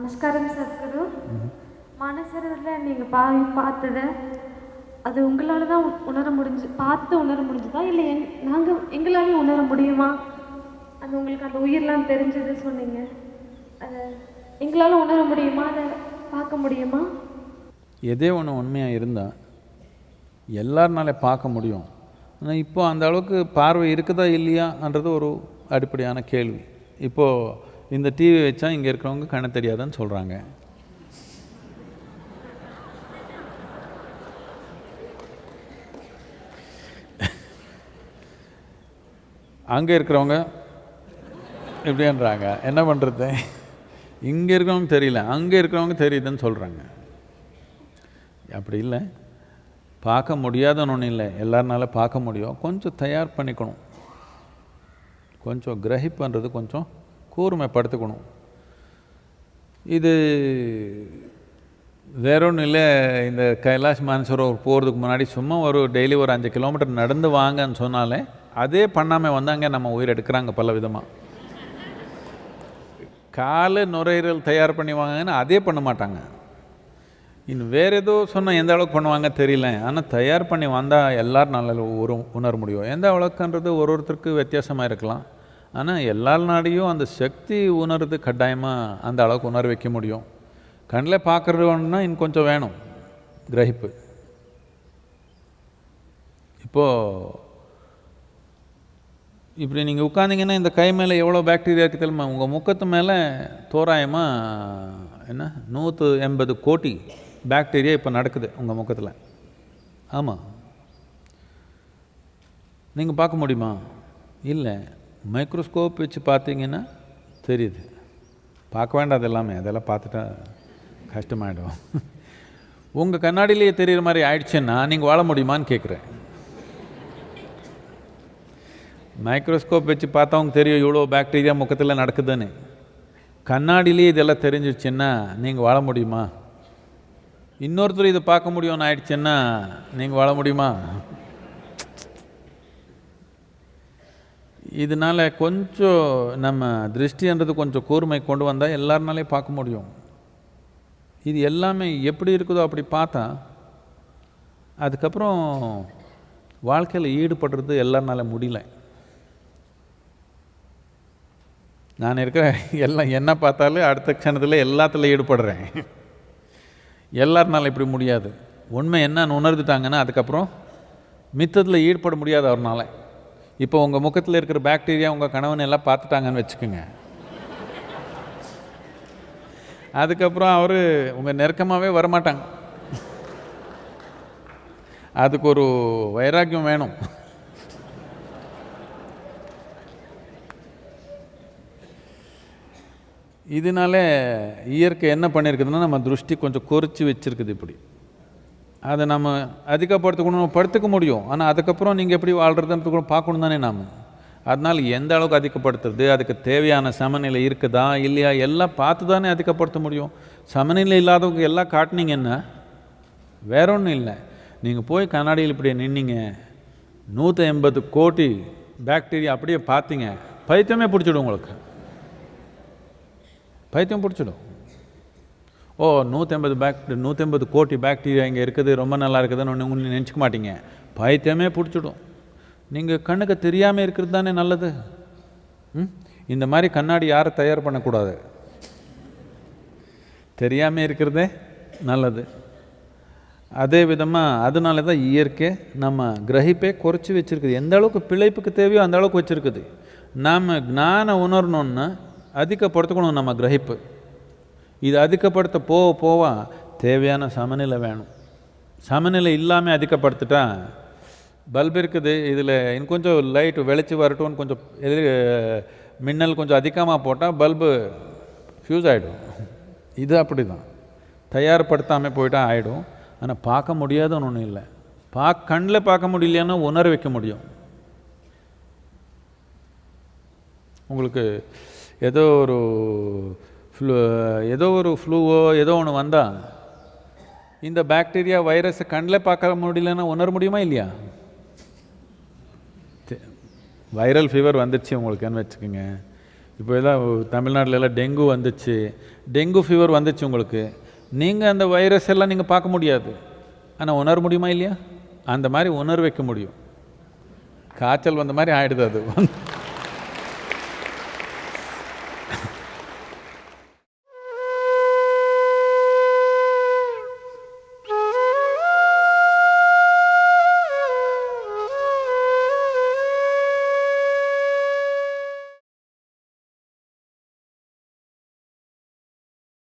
நமஸ்காரம் சத்குரு மனசரவில் நீங்கள் பா பார்த்ததை அது உங்களால் தான் உணர முடிஞ்சு பார்த்து உணர முடிஞ்சுதா? இல்லை எங் நாங்கள் எங்களாலையும் உணர முடியுமா? அது உங்களுக்கு அந்த உயிர்லாம் தெரிஞ்சது சொன்னீங்க. அதை எங்களால் உணர முடியுமா? அதை பார்க்க முடியுமா? எதே ஒன்று உண்மையாக இருந்தால் எல்லாருனாலே பார்க்க முடியும். ஆனால் இப்போ அந்த அளவுக்கு பார்வை இருக்குதா இல்லையான்றது ஒரு அடிப்படையான கேள்வி. இப்போது இந்த டிவி வச்சா இங்கே இருக்கிறவங்க கண்ணு தெரியாதுன்னு சொல்கிறாங்க அங்கே இருக்கிறவங்க இப்படின்றாங்க. என்ன பண்ணுறது இங்கே இருக்கிறவங்க தெரியல. அங்கே இருக்கிறவங்க தெரியுதுன்னு சொல்கிறாங்க அப்படி இல்லை. பார்க்க முடியாதன்னு ஒன்றும் இல்லை. எல்லாருனால பார்க்க முடியும். கொஞ்சம் தயார் பண்ணிக்கணும். கொஞ்சம் கிரகிப்புன்றது கொஞ்சம் கூர்மைப்படுத்துக்கணும். இது வேற ஒன்றும் இல்லை. இந்த கைலாஷ் மானசரோவர் போகிறதுக்கு முன்னாடி சும்மா ஒரு டெய்லி ஒரு அஞ்சு கிலோமீட்டர் நடந்து வாங்கன்னு சொன்னாலே அதே பண்ணாமல் வந்தாங்க நம்ம உயிர் எடுக்கிறாங்க பல விதமாக காலு நுரையீரல் தயார் பண்ணி வாங்கன்னு அதே பண்ண மாட்டாங்க. இன்னும் வேறு ஏதோ சொன்னால் எந்த அளவுக்கு பண்ணுவாங்க தெரியல. ஆனால் தயார் பண்ணி வந்தால் எல்லோரும் நல்ல ஒரு உணர முடியும். எந்த அளவுக்குன்றது ஒரு ஒருத்தருக்கு வித்தியாசமாக இருக்கலாம். ஆனால் எல்லார் நாடையும் அந்த சக்தி உணர்றது கட்டாயமாக அந்த அளவுக்கு உணர வைக்க முடியும். கண்ணில் பார்க்குறது ஒன்றுனா இன்னும் கொஞ்சம் வேணும். கிரகிப்பு. இப்போது இப்படி நீங்கள் உட்காந்திங்கன்னா இந்த கை மேலே எவ்வளோ பாக்டீரியா இருக்குது தெரியுமா? உங்கள் முக்கத்து மேலே தோராயமாக என்ன? நூற்று எண்பது கோடி பாக்டீரியா இப்போ நடக்குது உங்கள் முக்கத்தில் ஆமாம் நீங்கள் பார்க்க முடியுமா? இல்லை. மைக்ரோஸ்கோப் வச்சு பார்த்தீங்கன்னா தெரியுது. பார்க்க வேண்டாம் அது எல்லாமே அதெல்லாம் பார்த்துட்டா கஷ்டமாயிடும். உங்கள் கண்ணாடியிலேயே தெரிகிற மாதிரி ஆயிடுச்சுன்னா நீங்கள் வாழ முடியுமான்னு கேட்குறேன் மைக்ரோஸ்கோப் வச்சு பார்த்தவங்க தெரியும் இவ்வளோ பாக்டீரியா முக்கத்தில் நடக்குதுன்னு. கண்ணாடியிலேயே இதெல்லாம் தெரிஞ்சிடுச்சுன்னா நீங்கள் வாழ முடியுமா? இன்னொருத்தர் இதை பார்க்க முடியும்னு ஆயிடுச்சுன்னா நீங்கள் வாழ முடியுமா? இதனால் கொஞ்சம் நம்ம திருஷ்டின்றது கொஞ்சம் கூர்மை கொண்டு வந்தால் எல்லாருனாலே பார்க்க முடியும். இது எல்லாமே எப்படி இருக்குதோ அப்படி பார்த்தா அதுக்கப்புறம் வாழ்க்கையில் ஈடுபடுறது எல்லாருனால முடியல. நான் இருக்கிற எல்லாம் என்ன பார்த்தாலும் அடுத்த க்ஷணத்தில் எல்லாத்துல ஈடுபடுறேன். எல்லாருனால இப்படி முடியாது. உண்மை என்னன்னு உணர்ந்துட்டாங்கன்னா அதுக்கப்புறம் மித்தத்தில் ஈடுபட முடியாது அவர்னால. இப்போ உங்கள் முகத்தில் இருக்கிற பாக்டீரியா உங்கள் கணவன் எல்லாம் பார்த்துட்டாங்கன்னு வச்சுக்கோங்க. அதுக்கப்புறம் அவர் உங்கள் நெருக்கமாகவே வரமாட்டாங்க. அதுக்கு ஒரு வைராக்கியம் வேணும். இதனால இயற்கை என்ன பண்ணியிருக்குதுன்னா நம்ம திருஷ்டி கொஞ்சம் குறித்து வச்சிருக்குது இப்படி. அதை நம்ம அதிகப்படுத்திக்கணும் படுத்துக்க முடியும். ஆனால் அதுக்கப்புறம் நீங்கள் எப்படி வாழ்கிறதுன்றது கூட பார்க்கணும் தானே நாம். அதனால் எந்த அளவுக்கு அதிகப்படுத்துறது அதுக்கு தேவையான சமநிலை இருக்குதா இல்லையா எல்லாம் பார்த்து தானே அதிகப்படுத்த முடியும். சமநிலை இல்லாதவங்க எல்லாம் காட்டினீங்கன்னா வேற ஒன்றும் இல்லை. நீங்கள் போய் கண்ணாடியில் இப்படி நின்னீங்க. நூற்றி எண்பது கோடி பாக்டீரியா அப்படியே பார்த்தீங்க. பைத்தியமே பிடிச்சிடும் உங்களுக்கு. பைத்தியம் பிடிச்சிடும். ஓ நூற்றம்பது பேக் நூற்றம்பது கோடி பாக்டீரியா இங்கே இருக்குது ரொம்ப நல்லா இருக்குதுன்னு ஒன்று ஒன்று நினச்சிக்க மாட்டீங்க. பைத்தியமே பிடிச்சிடும். நீங்கள் கண்ணுக்கு தெரியாமல் இருக்கிறது தானே நல்லது? ம்? இந்த மாதிரி கண்ணாடி யாரை தயார் பண்ணக்கூடாது. தெரியாமல் இருக்கிறதே நல்லது. அதே விதமாக அதனால தான் இயற்கை நம்ம கிரகிப்பே குறைச்சி வச்சுருக்குது. எந்த அளவுக்கு பிழைப்புக்கு தேவையோ அந்த அளவுக்கு வச்சுருக்குது. நாம் ஞான உணரணுன்னா அதிகப்படுத்துக்கணும் நம்ம கிரகிப்பு. இது அதிகப்படுத்த போக போக தேவையான சமநிலை வேணும். சமநிலை இல்லாமல் அதிகப்படுத்திட்டா பல்ப் இருக்குது இதில் இன்னும் கொஞ்சம் லைட்டு வெளிச்சு வரட்டும்னு கொஞ்சம் எதிர் மின்னல் கொஞ்சம் அதிகமாக போட்டால் பல்பு ஃப்யூஸ் ஆகிடும் இது அப்படி தான் தயார்படுத்தாமல் போயிட்டால் ஆகிடும் ஆனால் பார்க்க முடியாதுன்னு ஒன்றும் இல்லை. பார்க்க கண்ணில் பார்க்க முடியலையானா உணர வைக்க முடியும். உங்களுக்கு ஏதோ ஒரு ஃப்ளூ ஏதோ ஒரு ஃப்ளூவோ ஏதோ ஒன்று வந்தால் இந்த பாக்டீரியா வைரஸை கண்ணில் பார்க்க முடியலன்னா உணர முடியுமா இல்லையா? வைரல் ஃபீவர் வந்துடுச்சு உங்களுக்குன்னு வச்சுக்கோங்க. இப்போ எல்லாம் தமிழ்நாட்டில் எல்லாம் டெங்கு வந்துச்சு. டெங்கு ஃபீவர் வந்துச்சு உங்களுக்கு. நீங்கள் அந்த வைரஸ் எல்லாம் நீங்கள் பார்க்க முடியாது. ஆனால் உணர முடியுமா இல்லையா? அந்த மாதிரி உணர வைக்க முடியும். காய்ச்சல் வந்த மாதிரி ஆகிடுது அது.